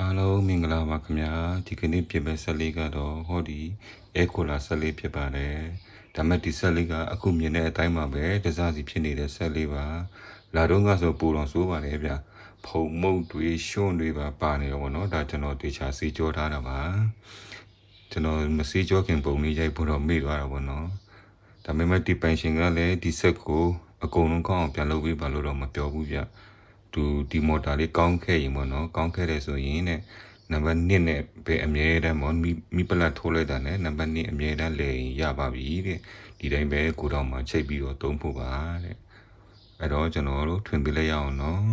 အားလုံးမင်္ဂလာပါခင်ဗျာဒီကနေ့ပြင်ပဆက်လေးကတော့ဟောဒီအဲကိုလာဆက်လေးဖြစ်ပါတယ်ဒါမဲ့ဒီဆက်လေးကအခုမြင်တဲ့အတိုင်းပါပဲတစားစီဖြစ်နေတဲ့ဆက်လေးပါလာတော့ကဆိုပူတော်ဆိုးပါတယ်ဗျဖုံမုတ်တွေရှွန့်တွေပါပါနေတော့ဗောနော်ဒါကျွန်တော်တေချာစီကြောထားတာပါကျွန်တော်မစီကြောခင်ပုံလေးရိုက်ဖို့တော့မေ့သွားတာဗောနော်ဒါပေမဲ့ဒီပန်ရှင်ကလည်းဒီဆက်ကိုအကုန်လုံးကောင်းအောင်ပြန်လုပ်ပေးပါလို့တော့မပြောဘူးဗျ သူဒီမော်တာလေးကောင်းခဲ့ရင်ပေါ့နော်ကောင်းခဲ့တယ်ဆိုရင်တဲ့နံပါတ်1နဲ့ပဲအမြဲတမ်းပေါ့မိမိပလက်ထိုးလိုက်တာနဲ့နံပါတ်2အမြဲတမ်းလဲရင်ရပါပြီတဲ့ဒီတိုင်းပဲကိုတော့မှချိန်ပြီးတော့သုံးဖို့ပါတဲ့အဲ့တော့ကျွန်တော်တို့ထွင်ပေးလိုက်ရအောင်နော်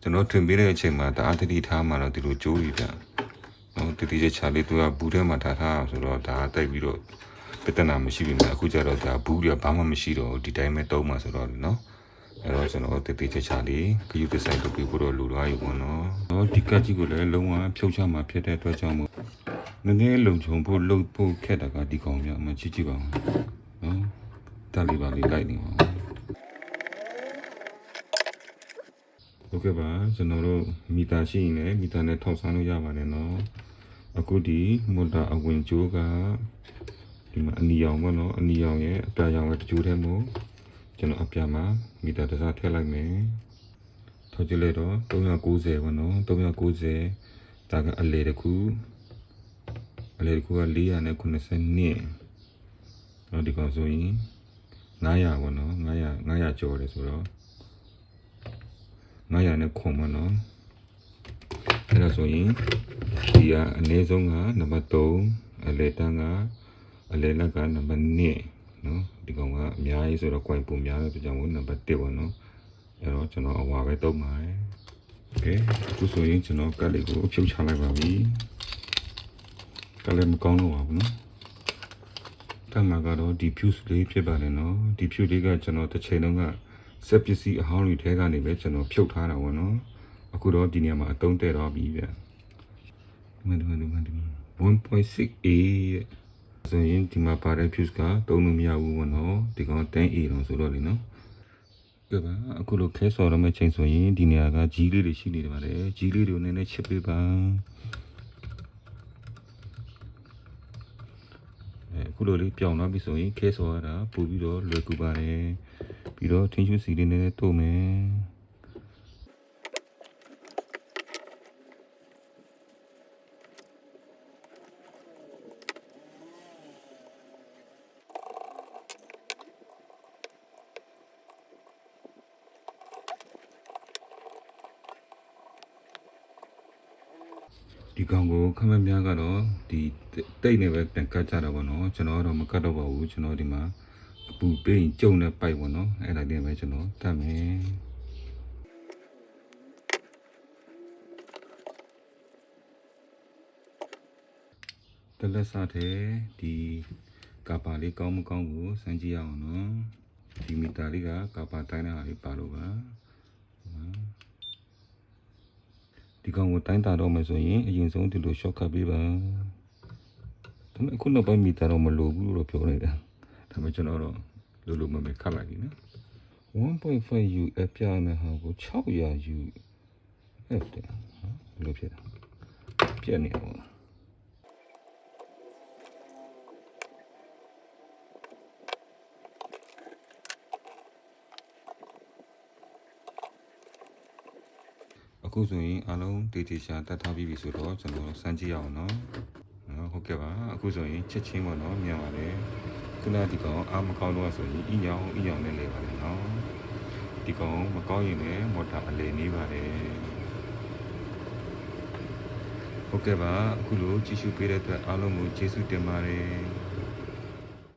ကျွန်တော်ထွင်ပေးတဲ့အချိန်မှာတအားတတိထားမှတော့ဒီလိုကြိုးကြီးပြနော်တတိချချလေးသူကဘူးထဲမှာထားထားအောင်ဆိုတော့ဒါတိုက်ပြီးတော့ပြဿနာမရှိပြီမဲ့အခုကျတော့ဒါဘူးတွေကဘာမှမရှိတော့ဘူးဒီတိုင်းပဲသုံးမှဆိုတော့နော် အဲ့တော့ကျွန်တော်တတိချချလေးခယူဒီဇိုင်းလုပ်ပြီးဖို့တော့လိုတော့ယူပေါ့နော်။တော့ဒီကတ်ကြီးကိုလည်းလုံးဝဖြုတ်ချမှာဖြစ်တဲ့အတွက်ကြောင့်မို့နည်းနည်းလုံခြုံဖို့လုပ်ဖို့ခက်တာကဒီကောင်မျိုးအမှကြည့်ကြည့်ပါဦး။နော်။တာလီပါလေးလိုက်နေပါဦး။ဟုတ်ကဲ့ပါကျွန်တော်တို့မီတာရှိရင်လည်းမီတာနဲ့ထောက်ဆန်းလို့ရပါတယ်နော်။အခုဒီမော်တာအဝင်ကြိုးကဒီမှာအနီရောင်ပေါ့နော်အနီရောင်ရဲ့အပြာရောင်ရဲ့တကြိုးထဲမို့ ကျွန်တော်အပြမှာမီတာတစ်စားထည့်လိုက်မယ်ထောက်ကြည့်လိုက်တော့390ပေါ့နော်390ဒါကအလေတစ်ခုအလေတစ်ခုက490နော်ဒီကောင်ဆိုရင်900ပေါ့နော်900 900ကျော်တယ်ဆိုတော့900နဲ့ခွန်ပေါ့နော်အဲ့ဒါဆိုရင်ဒီကအနည်းဆုံးကနံပါတ်3အလေတန်းကအလေလက်ကနံပါတ်2 နော်ဒီကောင်ကအများကြီးဆိုတော့ coin ပုံများတဲ့အတွက်ကြောင့်မို့နံပါတ်1ပေါ့နော်အဲ့တော့ကျွန်တော်အဝါပဲတုံးပါတယ်โอเคအခုဆိုရင်ကျွန်တော်ကတ်လေးကိုဖြုတ်ချလိုက်ပါပြီကတ်လေးမကောင်းတော့ပါဘူးနော်တမကတော့ဒီ fuse လေးဖြစ်ပါတယ်နော်ဒီ fuse လေးကကျွန်တော်တစ်ချိန်လုံးကစက်ပစ္စည်းအဟောင်းတွေထဲကနေပဲကျွန်တော်ဖြုတ်ထားတာပေါ့နော်အခုတော့ဒီနေရာမှာအတုံးတဲ့တော့ပြီဗျမင်းတို့မင်းတို့မင်းတို့1.6a ရဲ့ ဆိုရင်ဒီမှာပါတဲ့ fuse ကတုံးလို့မရဘူးပေါ့နော်ဒီကောင် 10a တော့ဆိုတော့လေနော်ကဲပါအခုလိုခဲဆော်ရမယ့်ချိန်ဆိုရင်ဒီနေရာကကြီးလေးတွေရှိနေတယ်ပါတယ်ကြီးလေးတွေကိုနည်းနည်းချစ်ပေးပါအဲအခုလိုလေးပြောင်းသွားပြီဆိုရင်ခဲဆော်ရတာပို့ပြီးတော့လွယ်ကူပါတယ်ပြီးတော့ထင်းချွစီလေးနည်းနည်းတို့မယ် ဒီကောင်ကိုခမများကတော့ဒီတိတ်နေပဲပြန်ကတ်ကြတာပေါ့နော်ကျွန်တော်ကတော့မကတ်တော့ပါဘူးကျွန်တော်ဒီမှာအပူပေးရင်ကြုံတဲ့ပိုက်ပေါ့နော်အဲ့ဒါလေးပဲကျွန်တော်တတ်မယ်တလက်စားတဲ့ဒီကာပါလေးကောင်းမကောင်းကိုစမ်းကြည့်ရအောင်နော်ဒီမီတာလေးကကာပါတိုင်းတဲ့ဟာလေးပါလို့ပါ ဒီကောင်ကိုတိုင်းတာတော့မယ်ဆိုရင်အရင်ဆုံးဒီလို shortcut ပေးပါဒါပေမဲ့အခုနောက်ပိုင်းမီတာတော့မလိုဘူးလို့ပြောနေတာဒါပေမဲ့ကျွန်တော်တော့လိုလိုမမဲခတ်လိုက်ပြီနော် 1.5U အပြားနဲ့ဟာကို 600U F တဲ့နော်ဘယ်လိုဖြစ်တာပြက်နေအော အခုဆိုရင်အလုံးဒေတီရှာတတ်ထားပြီးပြီဆိုတော့ကျွန်တော်စမ်းကြည့်ရအောင်နော်နော်ဟုတ်ကဲ့ပါအခုဆိုရင်ချက်ချင်းပေါ့နော်မြန်ပါတယ်ခုနဒီကောင်အာမကောင်းတော့ဆိုရင်အညောင်အညောင်နဲ့လေပါတယ်နော်ဒီကောင်မကောင်းရင်လည်းမော်တာအလေနေပါတယ်ဟုတ်ကဲ့ပါအခုလိုကြည့်ရှုပေးတဲ့အတွက်အားလုံးကိုကျေးဇူးတင်ပါတယ်